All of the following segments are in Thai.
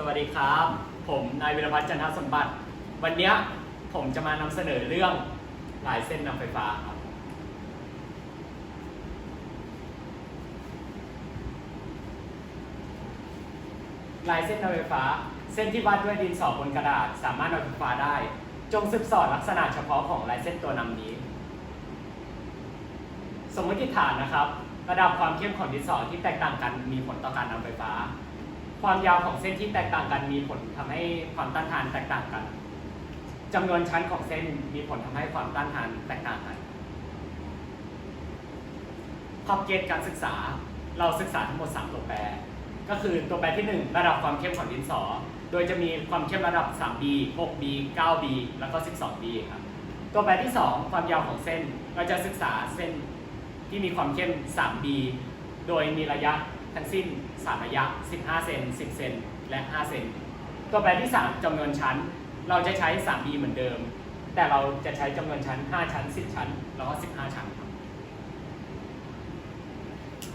สวัสดีครับ ผมนายวิรพัฒน์จันทสมบัติ วันนี้ผมจะมานำเสนอเรื่องลายเส้นนำไฟฟ้าครับ ลายเส้นนำไฟฟ้า เส้นที่วาดด้วยดินสอบนกระดาษ สามารถนำไฟฟ้าได้ จงศึกษอดลักษณะเฉพาะของลายเส้นตัวนำนี้ สมมติฐานนะครับ ระดับความเข้มของดินสอที่แตกต่างกันมีผลต่อการนำไฟฟ้า ความยาวของเส้นที่แตกต่างกันมีผลทำให้ความต้านทานแตกต่างกันจำนวนชั้นของเส้นมีผลทำให้ความต้านทานแตกต่างกันขอบเกณฑ์การศึกษาเราศึกษาทั้งหมด 3 ตัวแปร ก็คือตัวแปรที่ 1 ระดับความเข้มของดินสอ โดยจะมีความเข้มระดับ 3B 6B 9B แล้วก็ 12B ครับ ตัวแปรที่ 2 ความยาวของเส้น เราจะศึกษาเส้นที่มีความเข้ม 3B โดยมีระยะ ทั้งสิ้น 3 ระยะ 15 เซน 10 เซน และ 5 เซน ตัวแปรที่ 3จำนวนชั้น เราจะใช้ 3B เหมือนเดิม แต่เราจะใช้จำนวนชั้น 5 ชั้น 10 ชั้น แล้วก็ 15 ชั้น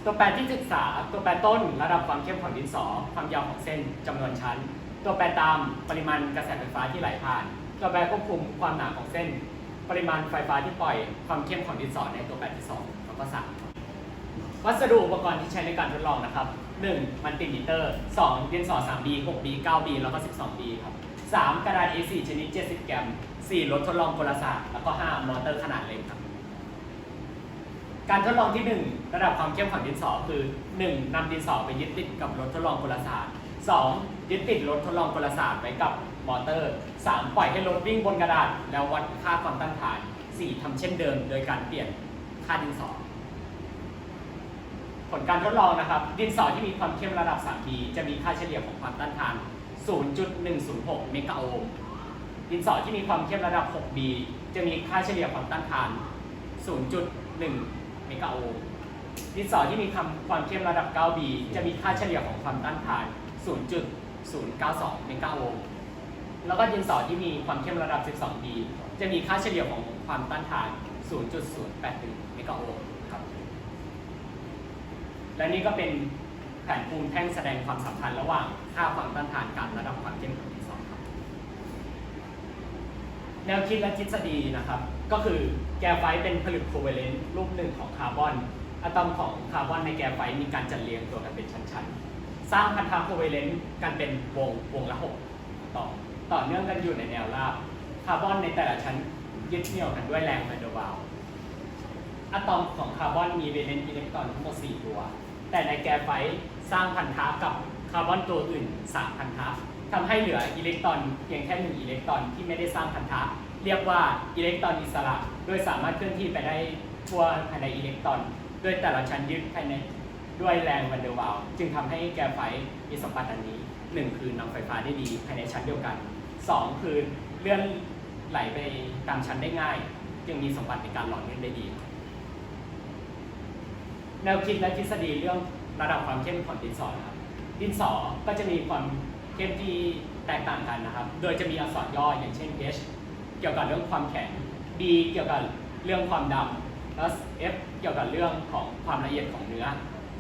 ตัวแปรที่ศึกษา ตัวแปรต้น ระดับความเข้มของดินสอ ความยาวของเส้นจำนวนชั้น ตัวแปรตาม ปริมาณกระแสไฟฟ้าที่ไหลผ่าน ตัวแปรควบคุมความหนาของเส้น ปริมาณไฟฟ้าที่ปล่อย ความเข้มของดินสอในตัวแปรที่สองแล้วก็สาม วัสดุอุปกรณ์ที่ใช้ในการทดลองนะครับ 1. มันติมิเตอร์ 2. ดินสอ 3B 6B 9B แล้วก็ 12B ครับ 3. กระดาษ A4 ชนิด 70 กรัม 4. รถทดลองกลศาสตร์แล้วก็ 5. มอเตอร์ขนาดเล็กครับ การทดลองที่ 1 ระดับความเข้มของดินสอคือ 1. นำดินสอไปยึดติดกับรถทดลองกลศาสตร์ 2. ยึดติดรถทดลองกลศาสตร์ไว้กับมอเตอร์ 3. ปล่อยให้รถวิ่งบนกระดาษ แล้ววัดค่าความต้านทาน 4. ทำเช่นเดิม โดยการเปลี่ยนค่าดินสอ ผลการทดลองนะครับ ดินสอที่มีความเข้มระดับ 3B จะมีค่าเฉลี่ยของความต้านทาน 0.106 เมกะโอห์ม ดินสอที่มีความเข้มระดับ 6B จะมีค่าเฉลี่ยความต้านทาน 0.1 เมกะโอห์ม ดินสอที่มีความเข้มระดับ 9B จะมีค่าเฉลี่ยของความต้านทาน 0.092 เมกะโอห์ม แล้วก็ดินสอที่มีความเข้มระดับ 12B จะมีค่าเฉลี่ยของความต้านทาน 0.081 เมกะโอห์ม และนี่ก็เป็นแผนภูมิแท่งแสดงความสัมพันธ์ระหว่างค่าความต้านทานกับระดับความเข้มของดินสอครับแนวคิดและทฤษฎีนะครับ ก็คือแกไฟเป็นผลึกโคเวเลนต์รูปหนึ่งของคาร์บอนอะตอมของคาร์บอนในแกไฟมีการจัดเรียงตัวกันเป็นชั้นๆ สร้างพันธะโคเวเลนต์กันเป็นวงวงละหกต่อต่อเนื่องกันอยู่ในแนวราบคาร์บอนในแต่ละชั้นยึดเหนี่ยวกันด้วยแรงแวนเดอร์วาล อะตอมของคาร์บอนมีเวเลนต์อิเล็กตรอนทั้งหมด 4 ตัว แต่ในแกไฟสร้างพันธะกับคาร์บอนตัวอื่น 3 พันธะทำให้เหลืออิเล็กตรอนเพียงแค่1อิเล็กตรอนที่ไม่ได้สร้างพันธะเรียกว่าอิเล็กตรอนอิสระ โดยสามารถเคลื่อนที่ไปได้ทั่วภายในอิเล็กตรอน โดยแต่ละชั้นยึดภายในด้วยแรงแวนเดอร์วาลจึงทำให้แกไฟมีสมบัติดังนี้ 1 คือนำไฟฟ้าได้ดีภายในชั้นเดียวกัน 2 คือเลื่อนไหลไปตามชั้นได้ง่าย จึงมีสมบัติในการหล่อเลื่นได้ดี แนวคิดและทฤษฎีเรื่องระดับความเข้มของดินสอนะครับดินสอก็จะมีความเข้มที่แตกต่างกันนะครับ โดยจะมีอักษรย่ออย่างเช่น H เกี่ยวกับเรื่องความแข็ง B เกี่ยวกับเรื่องความดำแล้ว F เกี่ยวกับเรื่องของความละเอียดของเนื้อ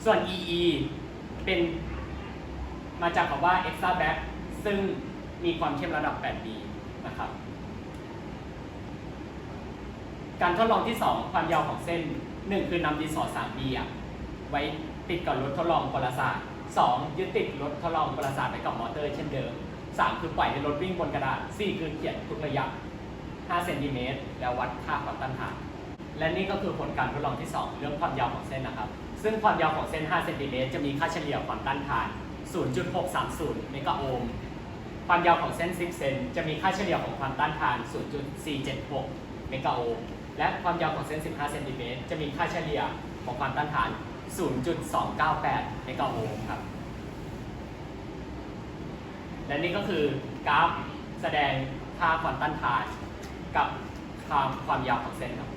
ส่วน EE เป็นมาจากคำว่า extra back ซึ่งมีความเข้มระดับ 8B นะครับ การทดลองที่ 2 ความยาวของเส้น 1 คือนำดินสอ 3B อะไว้ติดกับรถทดลองกลศาสตร์2ยึดติดรถทดลองกลศาสตร์ไว้กับมอเตอร์เช่นเดิม 3 คือปล่อยให้รถวิ่งบนกระดาษ 4 คือเขียนทุกระยะ 5 เซนติเมตรแล้ววัดค่าความต้านทานและนี่ก็คือผลการทดลองที่ 2 เรื่องความยาวของเส้นนะครับ ซึ่งความยาวของเส้น 5 เซนติเมตรจะมีค่าเฉลี่ยความต้านทาน 0.630 เมกะโอห์ม ความยาวของเส้น 10 เซนจะมีค่าเฉลี่ยของความต้านทาน 0.476 เมกะโอห์ม และความยาวของเส้น 15 เซนติเมตร จะมีค่าเฉลี่ยของความต้านทาน 0.298 เมกะโอห์มครับ และนี่ก็คือกราฟแสดงค่าความต้านทานกับความความยาวของเส้นครับ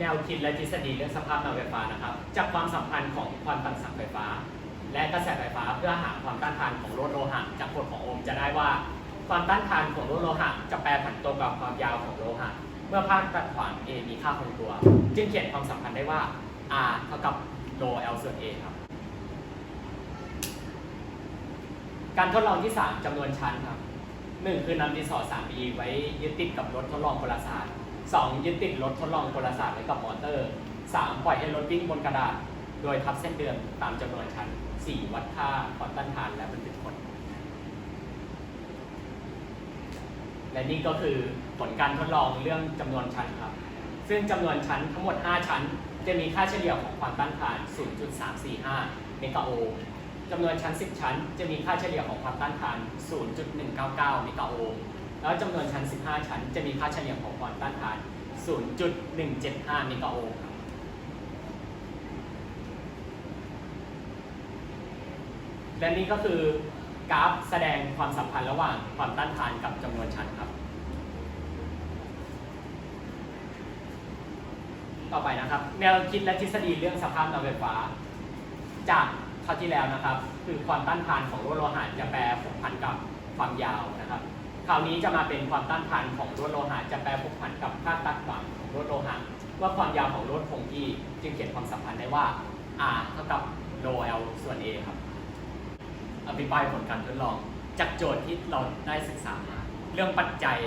แนวคิดและทฤษฎีเรื่องสภาพนำไฟฟ้านะครับ จากความสัมพันธ์ของความต่างศักย์ไฟฟ้า และกระแสไฟฟ้าเพื่อหาความต้านทานของโลดโลหะจากกฎของโอห์มจะได้ว่า ความต้านทานของโลดโลหะจะแปรผันตัวกับความยาวของโลหะ มื่อภาคตัดขวาง A มีค่าคงตัว จึงเขียนความสัมพันธ์ได้ว่า R เท่ากับ ρ L ส่วน A ครับ การทดลองที่ 3จำนวนชั้นครับหนึ่งคือนำดินสอ 3B ไว้ยึดติดกับรถทดลองกลศาสตร์สองยึดติดรถทดลองกลศาสตร์ไว้กับมอเตอร์สามปล่อยให้รถวิ่งบนกระดาษ โดยทับเส้นเดือนตามจำนวนชั้นสี่วัดค่าความต้านทานและบันทึกผล และนี่ก็คือผลการทดลองเรื่องจำนวนชั้นครับ ซึ่งจำนวนชั้นทั้งหมด 5 ชั้น จะมีค่าเฉลี่ยของความต้านทาน 0.345 เมกะโอห์มจำนวนชั้น 10 ชั้น จะมีค่าเฉลี่ยของความต้านทาน 0.199 เมกะโอห์มแล้วจำนวนชั้น 15 ชั้น จะมีค่าเฉลี่ยของความต้านทาน 0.175 เมกะโอห์มครับและนี่ก็คือ กราฟแสดงความสัมพันธ์ระหว่างความต้านทานกับจำนวนชั้นครับ ต่อไปนะครับ แนวคิดและทฤษฎีเรื่องสภาพนำไฟฟ้า จากคราวที่แล้วนะครับ คือความต้านทานของลวดโลหะจะแปรผกผันกับความยาวนะครับ คราวนี้จะมาเป็นความต้านทานของลวดโลหะจะแปรผกผันกับค่าตัดหว่างของลวดโลหะว่าความยาวของลวดคงที่จึงเขียนความสัมพันธ์ได้ว่า r เท่ากับ ρ l ส่วน a ครับ อภิปรายผลการทดลอง จากโจทย์ที่เราได้ศึกษามา เรื่องปัจจัย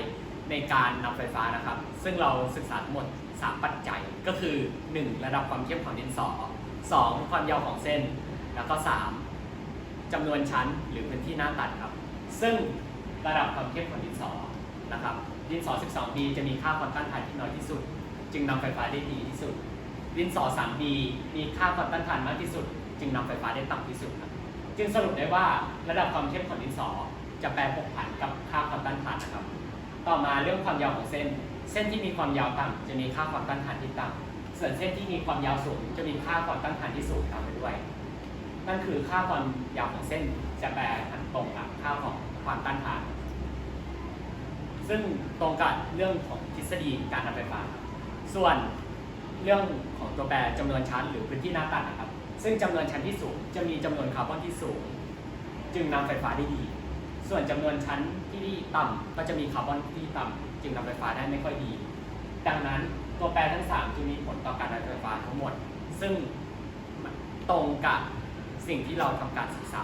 ในการนำไฟฟ้านะครับ ซึ่งเราศึกษาทั้งหมด 3 ปัจจัยก็คือ 1. ระดับความเข้มของดินสอ 2. ความยาวของเส้น แล้วก็ 3. จำนวนชั้นหรือพื้นที่หน้าตัดครับ ซึ่งระดับความเข้มของดินสอนะครับ ดินสอ 12B จะมีค่าความต้านทานที่น้อยที่สุด จึงนำไฟฟ้าได้ดีที่สุด ดินสอ 3B มีค่าความต้านทานมากที่สุด จึงนำไฟฟ้าได้ต่ำที่สุดครับ จึงสรุปได้ว่าระดับความเข้มของดินสอจะแปรผกผันกับค่าความต้านทานนะครับ ต่อมาเรื่องความยาวของเส้น เส้นที่มีความยาวต่ำจะมีค่าความต้านทานที่ต่ำส่วนเส้นที่มีความยาวสูงจะมีค่าความต้านทานที่สูงตามไปด้วย นั่นคือค่าความยาวของเส้นจะแปรผันตรงกับค่าของความต้านทาน ซึ่งตรงกับเรื่องของทฤษฎีการนำไฟฟ้า ส่วนเรื่องของตัวแปรจำนวนชั้นหรือพื้นที่หน้าตัดนะครับ ซึ่งจำนวนชั้นที่สูงจะมีจำนวนคาร์บอนที่สูง จึงนำไฟฟ้าได้ดี ส่วนจำนวนชั้นที่ต่ำก็จะมีคาร์บอนที่ต่ำจึงนำไฟฟ้าได้ไม่ค่อยดี ดังนั้นตัวแปรทั้ง3จึงมีผลต่อการนำไฟฟ้าทั้งหมด ซึ่งตรงกับสิ่งที่เราทำการศึกษา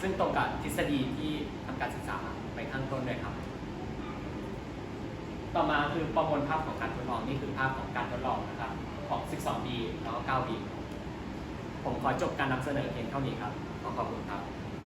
ซึ่งตรงกับทฤษฎีที่ทำการศึกษาไปข้างต้นด้วยครับ ต่อมาคือประมวลภาพของการทดลองนี่คือภาพของการทดลองนะครับของ 12B แล้วก็ 9B ผมขอจบการนำเสนอเพียงเท่านี้ครับ ขอขอบคุณครับ